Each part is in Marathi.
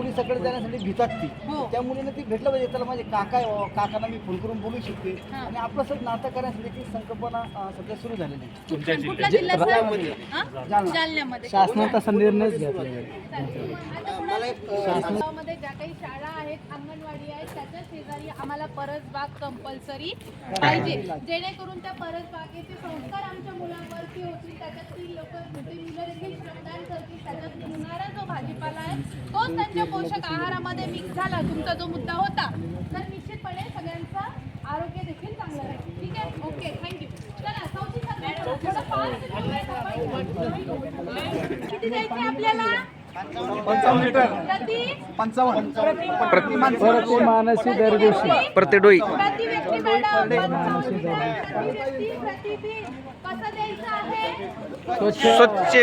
पोलिसाकडे जाण्यासाठी भितात ती. हो. त्या मुलीनं ती भेटलं पाहिजे. त्याला माझे काका आहे बाबा, काकांना मी फोन करून बोलू शकते. हा. आणि आपलं सगळं नातं करण्यासाठी ती संकल्पना अं, सध्या सुरू झालेली आहे. हा? जालना. जालन्यामध्ये. असा निर्णयच घेतला गावामध्ये ज्या काही शाळा आहेत अंगणवाडी आहेत त्याच्या शेजारी आम्हाला परसबाग कंपल्सरी पाहिजे. जेणेकरून त्या परसबागेचे संस्कार आमच्या मुलांवरती होतील. त्याच्यात ती लोक मुलं देखील श्रमदान करतील. त्याच्यात जो भाजीपाला आहे. तोच त्यांच्या पोषक आहारामध्ये मिक्स झाला. तुमचा जो मुद्दा होता तर निश्चितपणे सगळ्यांचं आरोग्य देखील चांगलं राहील. ठीक आहे? ओके थँक्यू चला चौथी. किती द्यायचे आपल्याला? प्रति? प्रति मानसी दर दिवशी. प्रति डोई प्रति व्यक्ती मॅडम. प्रति व्यक्ती स्वच्छ.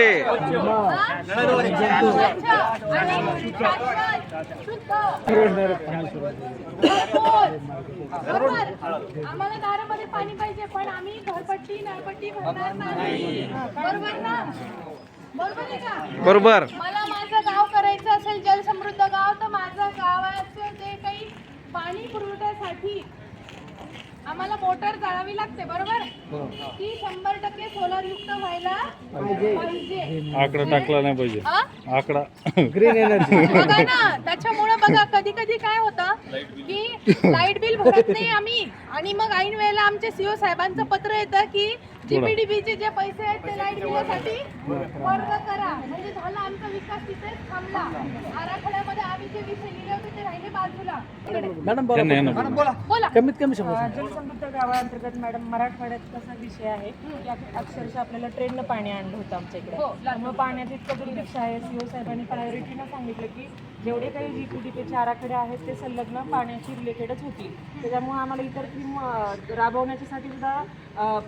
बरोबर आम्हाला दारामध्ये पाणी पाहिजे पण आम्ही घरपट्टी नळपट्टी भरणार नाही बरोबर. ना बरोबर आहे का बरोबर. मला माझं गाव करायचं असेल जलसमृद्ध गाव तर माझं गावाचं जे काही पाणी पुरवठ्यासाठी आम्हाला मोटर जाळावी लागते बरोबर? ती शंभर टक्के सोलर युक्त व्हायला पाहिजे. आकडा टाकला नाही पाहिजे. हा? आकडा. ग्रीन एनर्जी बघा ना त्याच्यामुळे बघा कधी कधी काय होतं की लाइट बिल भरत नाही आम्ही. आणि मग ऐन वेळेला आमच्या सीओ साहेबांचं पत्र येतं की जीपीडीबीचे जे पैसे आहेत ते लाइट बिलासाठी वर्ग करा. म्हणजे झाला आमचा विकास तिथेच थांबला. आराखड्यामध्ये आम्ही जे विषय लिहिले होते ते राहिले बाजूला. मॅडम येणं बोला. बोला. कमीत कमी जलसमृद्ध गावाअंतर्गत मॅडम मराठवाड्यात कसा विषय आहे? की अक्षरशः आपल्याला ट्रेननं पाणी आणलं होतं आमच्या इकडे. हो, त्यामुळे पाण्यात इतकं दुर्भिक्ष आहे. सीओ साहेबांनी प्रायोरिटीनं सांगितलं की जेवढे काही जी पी डी पीचे आराखडे आहेत ते संलग्न पाण्याशी रिलेटेडच होतील. त्याच्यामुळे आम्हाला इतर स्कीम राबवण्याच्यासाठी सुद्धा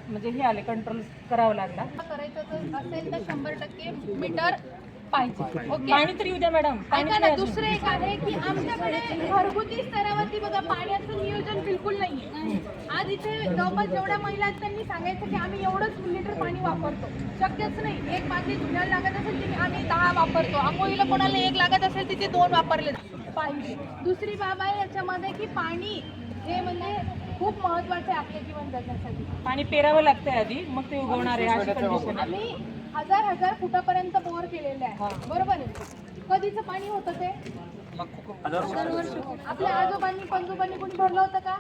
म्हणजे हे आले कंट्रोल करावं लागला. करायचं तर असेल तर शंभर टक्के मीटर पाहिजे. ओके पाणी तरी उद्या मॅडम पाणी ऐका ना. दुसरं एक आहे की आमच्याकडे घरगुती स्तरावरती बघा पाण्याचं नियोजन बिलकुल नाहीये. आज इथे जवळपास जेवढ्या महिला आहेत त्यांनी सांगायचं की आम्ही एवढंच लिटर पाणी वापरतो. शक्यच नाही. एक बाटली धुण्याला लागत असेल तिथे आम्ही दहा वापरतो. आंघोळीला कोणाला एक लागत असेल तिथे दोन वापरले पाहिजे. दुसरी बाब आहे याच्यामध्ये की पाणी हे म्हणजे खूप महत्वाचं आहे आपल्या जीवन जगण्यासाठी. पाणी पेरावं लागतंय आधी मग ते उगवणार आहे अशी कंडिशन आहे. आम्ही हजार हजार फुटापर्यंत बोर केलेले आहे. बरोबर आहे. कधीचं पाणी होतं ते? आपल्या आजोबांनी पंजोबांनी कोणी भरलं होतं का?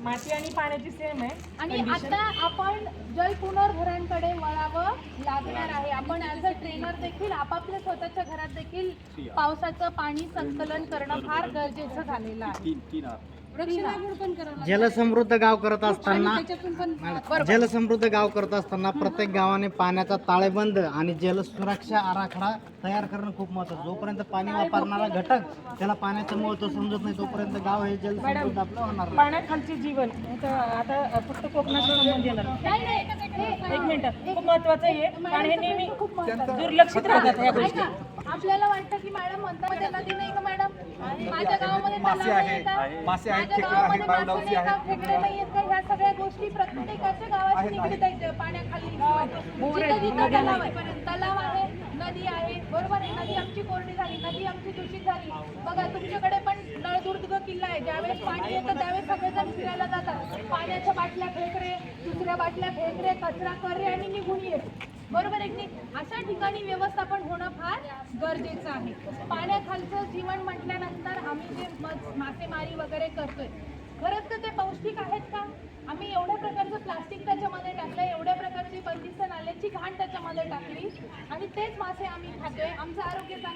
माती आणि पाण्याची सेम आहे. आणि आता आपण जल पुनर्भरांकडे वळावं लागणार आहे. आपण ॲज अ ट्रेनर देखील आपापल्या स्वतःच्या घरात देखील पावसाचं पाणी संकलन करणं फार गरजेचं झालेलं आहे. जलसमृद्ध गाव करत असताना जलसमृद्ध गाव करत असताना प्रत्येक गावाने पाण्याचा ताळेबंद आणि जलसुरक्षा आराखडा तयार करणं खूप महत्वाचं जोपर्यंत पाणी वापरणारा घटक त्याला पाण्याचं महत्त्व समजत नाही तोपर्यंत गाव हे जलसमृद्ध आपलं होणार नाही. पाण्याखालचे जीवन आता फक्त कोकणाशी संबंध येणार. नाही, नाही, हे, एक मिनिट खूप महत्वाचं आहे आणि हे नेहमी खूप महत्त्वाचं आहे. दुर्लक्षित राहतात ह्या गोष्टी. आपल्याला वाटतं की मॅडम "मध्ये नदी नाही का मॅडम? माझ्या गावामध्ये मासे? खेकडे नाही आहेत. का ह्या सगळ्या गोष्टी प्रत्येकाच्या गावाशी निगडीत आहेत. पाण्याखाली जिथं जिथं तलाव आहे तलाव आहे नदी आहे. बरोबर आहे नदी आमची कोरडी झाली नदी आमची दूषित झाली. बघा तुमच्याकडे पण नळदुर्ग किल्ला आहे. ज्यावेळेस पाणी येतं त्यावेळेस सगळेजण फिरायला जातात. पाण्याच्या बाटल्या रे दुसऱ्या बाटल्या रे कचरा कर आणि निघून ये. बरोबर आहे की? अशा ठिकाणी व्यवस्थापन होणं फार गरजेचं आहे. पाण्याखालचं जीवन म्हटल्यानंतर आम्ही जे मासेमारी वगैरे करतोय खरंच तर ते पौष्टिक आहेत का? आम्ही एवढ्या प्रकारचं प्लास्टिक त्याच्यामध्ये टाकलं एवढ्या प्रकारची बंदिस्त नाल्याची घाण त्याच्यामध्ये टाकली आणि तेच मासे आम्ही खातोय. आमचं आरोग्य चांगलं